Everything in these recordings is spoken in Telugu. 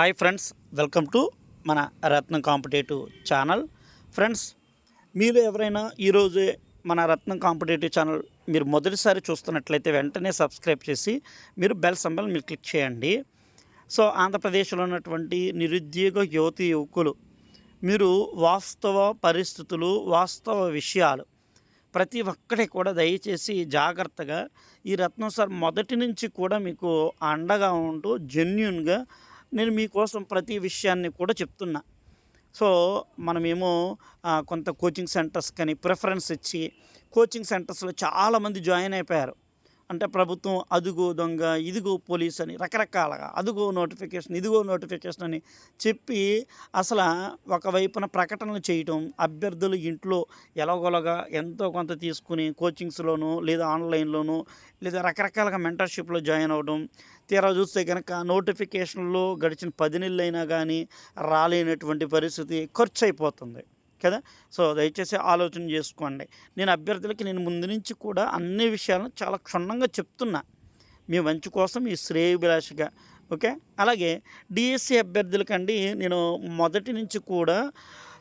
హాయ్ ఫ్రెండ్స్ వెల్కమ్ టు మన రత్నం కాంపిటేటివ్ ఛానల్. ఫ్రెండ్స్ మీరు ఎవరైనా ఈరోజే మన రత్నం కాంపిటేటివ్ ఛానల్ మీరు మొదటిసారి చూస్తున్నట్లయితే వెంటనే సబ్స్క్రైబ్ చేసి మీరు బెల్ సింబల్ మీరు క్లిక్ చేయండి. సో ఆంధ్రప్రదేశ్లో ఉన్నటువంటి నిరుద్యోగ యువతి యువకులు మీరు వాస్తవ పరిస్థితులు వాస్తవ విషయాలు ప్రతి ఒక్కటి కూడా దయచేసి జాగ్రత్తగా ఈ రత్నం సార్ మొదటి నుంచి కూడా మీకు అండగా ఉంటూ జెన్యున్గా నేను మీకోసం ప్రతి విషయాన్ని కూడా చెప్తున్నా. సో మనమేమో కొంత కోచింగ్ సెంటర్స్ కానీ ప్రిఫరెన్స్ ఇచ్చి కోచింగ్ సెంటర్స్లో చాలామంది జాయిన్ అయిపోయారు. అంటే ప్రభుత్వం అదుగో దొంగ ఇదిగో పోలీస్ అని రకరకాలుగా అదుగో నోటిఫికేషన్ ఇదిగో నోటిఫికేషన్ అని చెప్పి అసలు ఒకవైపున ప్రకటనలు చేయటం అభ్యర్థులు ఇంట్లో ఎలాగోలాగా ఎంతో కొంత తీసుకుని కోచింగ్స్లోను లేదా ఆన్లైన్లోను లేదా రకరకాలుగా మెంటర్షిప్లో జాయిన్ అవ్వడం తీరా చూస్తే కనుక నోటిఫికేషన్లో గడిచిన పది నెలలు అయినా కానీ రాలేనటువంటి పరిస్థితి ఖర్చు అయిపోతుంది. కదా? సో దయచేసి ఆలోచన చేసుకోండి. నేను అభ్యర్థులకి నేను ముందు నుంచి కూడా అన్ని విషయాలను చాలా క్షుణ్ణంగా చెప్తున్నా. మీ మంచి కోసం ఈ శ్రేయభిలాషగా ఓకే? అలాగే డిఎస్సి అభ్యర్థులకండి నేను మొదటి నుంచి కూడా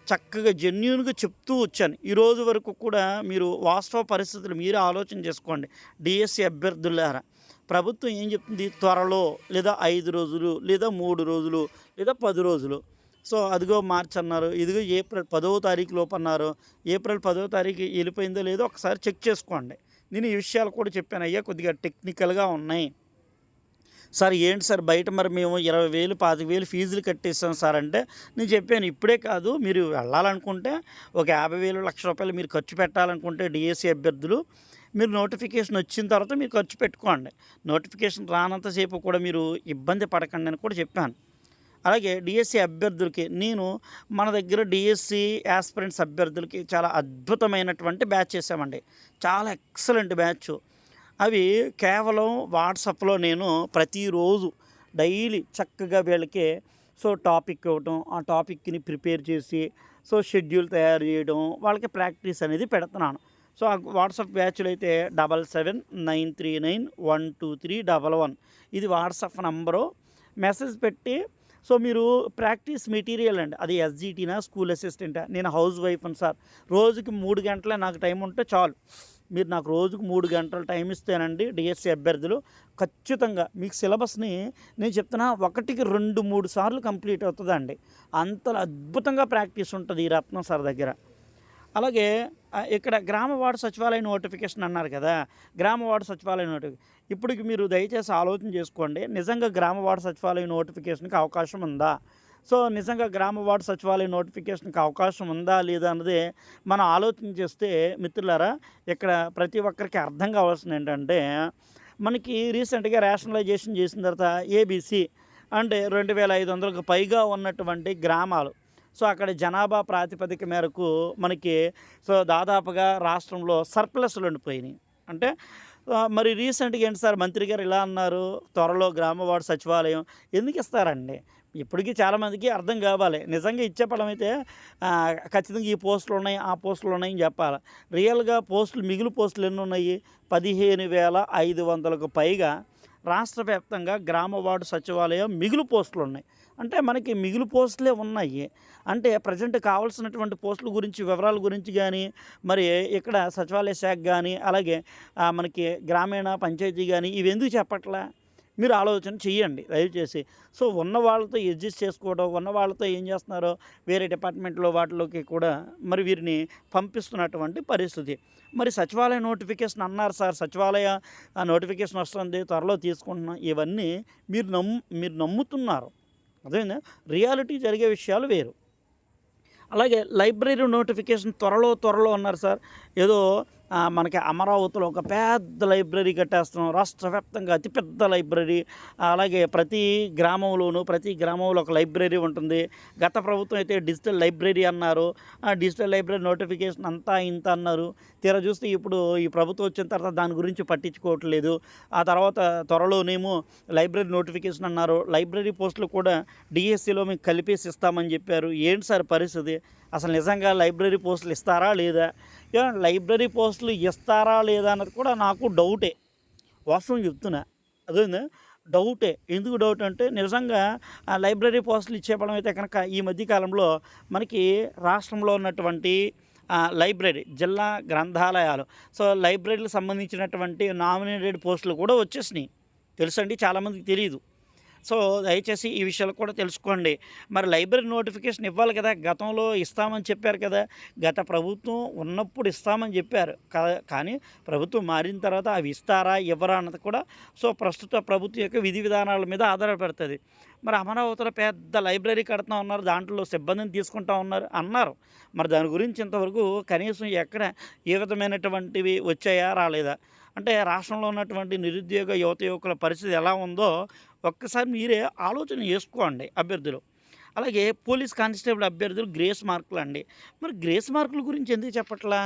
చక్కగా జెన్యున్గా చెప్తూ వచ్చాను. ఈరోజు వరకు కూడా మీరు వాస్తవ పరిస్థితులు మీరే ఆలోచన చేసుకోండి. డిఎస్సి అభ్యర్థులారా ప్రభుత్వం ఏం చెప్తుంది? త్వరలో లేదా ఐదు రోజులు లేదా మూడు రోజులు లేదా పది రోజులు సో అదిగో మార్చ్ అన్నారు. ఇదిగో ఏప్రిల్ పదవ తారీఖు లోపు అన్నారు. ఏప్రిల్ పదవ తారీఖు వెళ్ళిపోయిందో లేదో ఒకసారి చెక్ చేసుకోండి. నేను ఈ విషయాలు కూడా చెప్పాను. అయ్యా కొద్దిగా టెక్నికల్గా ఉన్నాయి. సార్ ఏంటి సార్ బయట మరి మేము ఇరవై వేలు పాతిక వేలు ఫీజులు కట్టేస్తాం సార్ అంటే నేను చెప్పాను ఇప్పుడే కాదు మీరు వెళ్ళాలనుకుంటే ఒక యాభై వేలు లక్ష రూపాయలు మీరు ఖర్చు పెట్టాలనుకుంటే డిఎస్సి అభ్యర్థులు మీరు నోటిఫికేషన్ వచ్చిన తర్వాత మీరు ఖర్చు పెట్టుకోండి. నోటిఫికేషన్ రానంతసేపు కూడా మీరు ఇబ్బంది పడకండి అని కూడా చెప్పాను. అలాగే డిఎస్సి అభ్యర్థులకి నేను మన దగ్గర డిఎస్సి యాస్పిరెంట్స్ అభ్యర్థులకి చాలా అద్భుతమైనటువంటి బ్యాచ్ చేసామండి చాలా ఎక్సలెంట్ బ్యాచ్. అవి కేవలం వాట్సాప్లో నేను ప్రతిరోజు డైలీ చక్కగా వీళ్ళకి సో టాపిక్ ఇవ్వటం ఆ టాపిక్ని ప్రిపేర్ చేసి సో షెడ్యూల్ తయారు చేయడం వాళ్ళకి ప్రాక్టీస్ అనేది పెడుతున్నాను. సో ఆ వాట్సాప్ బ్యాచ్లు అయితే double seven nine three nine one two three double one. ఇది వాట్సాప్ నంబరు. మెసేజ్ పెట్టి సో మీరు ప్రాక్టీస్ మెటీరియల్ అండి. అది ఎస్జిటీనా స్కూల్ అసిస్టెంటా నేను హౌస్ వైఫ్ అని సార్. రోజుకి మూడు గంటలే నాకు టైం ఉంటే చాలు. మీరు నాకు రోజుకు మూడు గంటలు టైం ఇస్తేనండి డిఎస్సి అభ్యర్థులు ఖచ్చితంగా మీకు సిలబస్ని నేను చెప్తున్నా ఒకటికి రెండు మూడు సార్లు కంప్లీట్ అవుతుందండి. అంత అద్భుతంగా ప్రాక్టీస్ ఉంటుంది ఈ రత్నం సార్ దగ్గర. అలాగే ఇక్కడ గ్రామ వార్డు సచివాలయ నోటిఫికేషన్ అన్నారు కదా గ్రామ వార్డు సచివాలయ నోటిఫికేషన్ ఇప్పటికి మీరు దయచేసి ఆలోచన చేసుకోండి. నిజంగా గ్రామ వార్డు సచివాలయ నోటిఫికేషన్కి అవకాశం ఉందా? సో నిజంగా గ్రామ వార్డు సచివాలయ నోటిఫికేషన్కి అవకాశం ఉందా? లేదా అన్నది మనం ఆలోచన చేస్తే మిత్రులారా ఇక్కడ ప్రతి ఒక్కరికి అర్థం కావాల్సింది ఏంటంటే మనకి రీసెంట్గా రేషనలైజేషన్ చేసిన తర్వాత ఏబీసీ అంటే రెండు వేల ఐదు వందలకు పైగా ఉన్నటువంటి గ్రామాలు. సో అక్కడ జనాభా ప్రాతిపదిక మేరకు మనకి సో దాదాపుగా రాష్ట్రంలో సర్ప్లస్లు ఉండిపోయినాయి. అంటే మరి రీసెంట్గా ఏంటి సార్? మంత్రి గారు ఇలా అన్నారు త్వరలో గ్రామ వార్డు సచివాలయం ఎందుకు ఇస్తారండి? ఇప్పటికీ చాలామందికి అర్థం కావాలి. నిజంగా ఇచ్చే పడం అయితే ఖచ్చితంగా ఈ పోస్టులు ఉన్నాయి ఆ పోస్టులు ఉన్నాయని చెప్పాలి. రియల్గా పోస్టులు మిగులు పోస్టులు ఎన్ని ఉన్నాయి? పదిహేను వేల ఐదు వందలకు పైగా రాష్ట్ర వ్యాప్తంగా గ్రామ వార్డు సచివాలయం మిగులు పోస్టులు ఉన్నాయి. అంటే మనకి మిగులు పోస్టులే ఉన్నాయి. అంటే ప్రజెంట్ కావాల్సినటువంటి పోస్టుల గురించి వివరాల గురించి కానీ మరి ఇక్కడ సచివాలయ శాఖ కానీ అలాగే మనకి గ్రామీణ పంచాయతీ కానీ ఇవి ఎందుకు చెప్పట్లా మీరు ఆలోచన చేయండి దయచేసి. సో ఉన్న వాళ్ళతో అడ్జస్ట్ చేసుకోవడం ఉన్న వాళ్ళతో ఏం చేస్తున్నారో వేరే డిపార్ట్మెంట్లో వాటిలోకి కూడా మరి వీరిని పంపిస్తున్నటువంటి పరిస్థితి. మరి సచివాలయ నోటిఫికేషన్ అన్నారు సార్ సచివాలయ నోటిఫికేషన్ వస్తుంది త్వరలో తీసుకుంటున్నాం. ఇవన్నీ మీరు నమ్ము మీరు నమ్ముతున్నారు. అదేవిధంగా రియాలిటీ జరిగే విషయాలు వేరు. అలాగే లైబ్రరీ నోటిఫికేషన్ త్వరలో త్వరలో అన్నారు సార్. ఏదో మనకి అమరావతిలో ఒక పెద్ద లైబ్రరీ కట్టేస్తున్నాం. రాష్ట్ర వ్యాప్తంగా అతిపెద్ద లైబ్రరీ. అలాగే ప్రతి గ్రామంలోనూ ప్రతి గ్రామంలో ఒక లైబ్రరీ ఉంటుంది. గత ప్రభుత్వం అయితే డిజిటల్ లైబ్రరీ అన్నారు. ఆ డిజిటల్ లైబ్రరీ నోటిఫికేషన్ అంతా ఇంత అన్నారు. తీరా చూస్తే ఇప్పుడు ఈ ప్రభుత్వం వచ్చిన తర్వాత దాని గురించి పట్టించుకోవట్లేదు. ఆ తర్వాత త్వరలోనేమో లైబ్రరీ నోటిఫికేషన్ అన్నారు. లైబ్రరీ పోస్టులు కూడా డిఎస్సిలో మీకు కలిపేసి ఇస్తామని చెప్పారు. ఏంటి సార్ పరిస్థితి? అసలు నిజంగా లైబ్రరీ పోస్టులు ఇస్తారా లేదా? లైబ్రరీ పోస్టులు ఇస్తారా లేదా అన్నది కూడా నాకు డౌటే. వాస్తవం చెప్తున్నా. అదే డౌటే. ఎందుకు డౌట్ అంటే నిజంగా ఆ లైబ్రరీ పోస్టులు ఇచ్చేపడం అయితే కనుక ఈ మధ్యకాలంలో మనకి రాష్ట్రంలో ఉన్నటువంటి లైబ్రరీ జిల్లా గ్రంథాలయాలు. సో లైబ్రరీలకు సంబంధించినటువంటి నామినేటెడ్ పోస్టులు కూడా వచ్చేసినాయి. తెలుసండి చాలామందికి తెలియదు సో దయచేసి ఈ విషయాలు కూడా తెలుసుకోండి. మరి లైబ్రరీ నోటిఫికేషన్ ఇవ్వాలి కదా గతంలో ఇస్తామని చెప్పారు కదా గత ప్రభుత్వం ఉన్నప్పుడు ఇస్తామని చెప్పారు. కానీ ప్రభుత్వం మారిన తర్వాత అవి ఇస్తారా ఇవ్వరా అన్నది కూడా సో ప్రస్తుత ప్రభుత్వం యొక్క విధి విధానాల మీద ఆధారపడుతుంది. మరి అమరావతిలో పెద్ద లైబ్రరీ కడుతూ ఉన్నారు దాంట్లో సిబ్బందిని తీసుకుంటా ఉన్నారు అన్నారు. మరి దాని గురించి ఇంతవరకు కనీసం ఎక్కడ ఏ విధమైనటువంటివి వచ్చాయా రాలేదా? అంటే రాష్ట్రంలో ఉన్నటువంటి నిరుద్యోగ యువత యువకుల పరిస్థితి ఎలా ఉందో ఒక్కసారి మీరే ఆలోచన చేసుకోండి అభ్యర్థులు. అలాగే పోలీస్ కానిస్టేబుల్ అభ్యర్థులు గ్రేస్ మార్కులు అండి. మరి గ్రేస్ మార్కుల గురించి ఎందుకు చెప్పట్లా?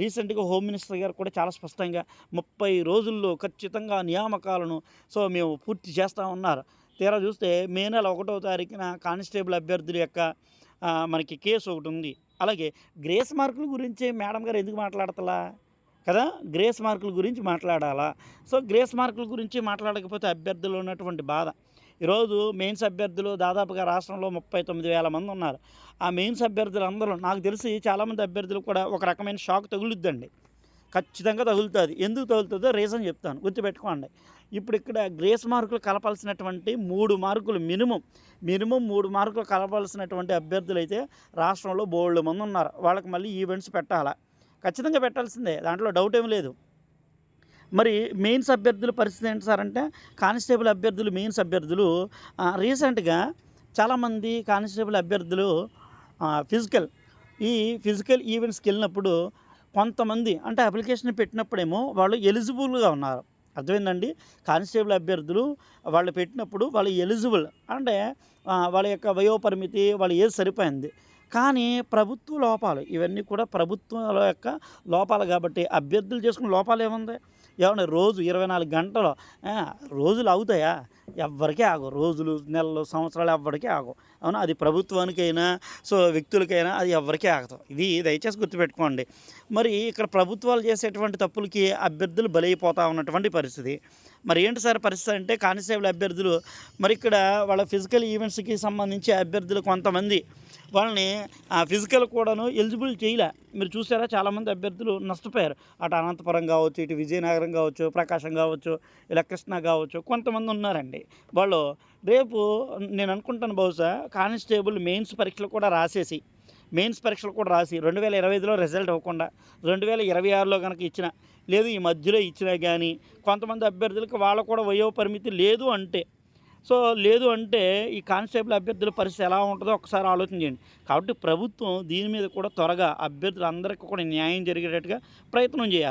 రీసెంట్గా హోమ్ మినిస్టర్ గారు కూడా చాలా స్పష్టంగా ముప్పై రోజుల్లో ఖచ్చితంగా నియామకాలను సో మేము పూర్తి చేస్తూ ఉన్నారు. తీరా చూస్తే మే నెల ఒకటో తారీఖున కానిస్టేబుల్ అభ్యర్థుల యొక్క మనకి కేసు ఒకటి ఉంది. అలాగే గ్రేస్ మార్కుల గురించి మేడం గారు ఎందుకు మాట్లాడతలా? కదా? గ్రేస్ మార్కుల గురించి మాట్లాడాలా? సో గ్రేస్ మార్కుల గురించి మాట్లాడకపోతే అభ్యర్థులు ఉన్నటువంటి బాధ. ఈరోజు మెయిన్స్ అభ్యర్థులు దాదాపుగా రాష్ట్రంలో ముప్పై తొమ్మిది వేల మంది ఉన్నారు. ఆ మెయిన్స్ అభ్యర్థులు అందరూ నాకు తెలిసి చాలామంది అభ్యర్థులు కూడా ఒక రకమైన షాక్ తగులుద్దండి. ఖచ్చితంగా తగులుతుంది. ఎందుకు తగులుతుందో రీజన్ చెప్తాను. గుర్తుపెట్టుకోండి. ఇప్పుడు ఇక్కడ గ్రేస్ మార్కులు కలపాల్సినటువంటి మూడు మార్కులు మినిమం. మినిమం మూడు మార్కులు కలపాల్సినటువంటి అభ్యర్థులు అయితే రాష్ట్రంలో బోల్డ్ మంది ఉన్నారు. వాళ్ళకి మళ్ళీ ఈవెంట్స్ పెట్టాలా? ఖచ్చితంగా పెట్టాల్సిందే. దాంట్లో డౌట్ ఏం లేదు. మరి మెయిన్స్ అభ్యర్థుల పరిస్థితి ఏంటి సార్ అంటే కానిస్టేబుల్ అభ్యర్థులు మెయిన్స్ అభ్యర్థులు రీసెంట్గా చాలామంది కానిస్టేబుల్ అభ్యర్థులు ఫిజికల్ ఈ ఫిజికల్ ఈవెంట్స్కి వెళ్ళినప్పుడు కొంతమంది అంటే అప్లికేషన్ పెట్టినప్పుడేమో వాళ్ళు ఎలిజిబుల్గా ఉన్నారు. అర్థమైందండి? కానిస్టేబుల్ అభ్యర్థులు వాళ్ళు పెట్టినప్పుడు వాళ్ళు ఎలిజిబుల్ అంటే వాళ్ళ యొక్క వయోపరిమితి వాళ్ళ ఏజ్ సరిపోయింది. కానీ ప్రభుత్వ లోపాలు ఇవన్నీ కూడా ప్రభుత్వాల యొక్క లోపాలు కాబట్టి అభ్యర్థులు చేసుకున్న లోపాలు ఏముంది? ఏమన్నా రోజు ఇరవై నాలుగు గంటలు రోజులు అవుతాయా? ఎవ్వరికీ ఆగవు. రోజులు నెలలు సంవత్సరాలు ఎవ్వరికీ ఆగవు. అవునా? అది ప్రభుత్వానికైనా సో వ్యక్తులకైనా అది ఎవరికీ ఆగదు. ఇది దయచేసి గుర్తుపెట్టుకోండి. మరి ఇక్కడ ప్రభుత్వాలు చేసేటువంటి తప్పులకి అభ్యర్థులు బలైపోతా ఉన్నటువంటి పరిస్థితి. మరి ఏంటి సార్ పరిస్థితి అంటే కానిస్టేబుల్ అభ్యర్థులు మరి ఇక్కడ వాళ్ళ ఫిజికల్ ఈవెంట్స్కి సంబంధించి అభ్యర్థులు కొంతమంది వాళ్ళని ఆ ఫిజికల్ కూడాను ఎలిజిబుల్ చేయలే. మీరు చూసారా చాలామంది అభ్యర్థులు నష్టపోయారు. అటు అనంతపురం కావచ్చు ఇటు విజయనగరం కావచ్చు ప్రకాశం కావచ్చు ఇలా కృష్ణ కావచ్చు కొంతమంది ఉన్నారండి. వాళ్ళు రేపు నేను అనుకుంటాను బహుశా కానిస్టేబుల్ మెయిన్స్ పరీక్షలు కూడా రాసేసి మెయిన్స్ పరీక్షలు కూడా రాసి రెండు వేల ఇరవై ఐదులో రిజల్ట్ అవ్వకుండా రెండు వేల ఇరవై ఆరులో కనుక ఇచ్చిన లేదు ఈ మధ్యలో ఇచ్చినా కానీ కొంతమంది అభ్యర్థులకు వాళ్ళ కూడా వయో పరిమితి లేదు అంటే సో లేదు అంటే ఈ కానిస్టేబుల్ అభ్యర్థుల పరిస్థితి ఎలా ఉంటుందో ఒకసారి ఆలోచన చేయండి. కాబట్టి ప్రభుత్వం దీని మీద కూడా త్వరగా అభ్యర్థులందరికీ కూడా న్యాయం జరిగేటట్టుగా ప్రయత్నం చేయాలి.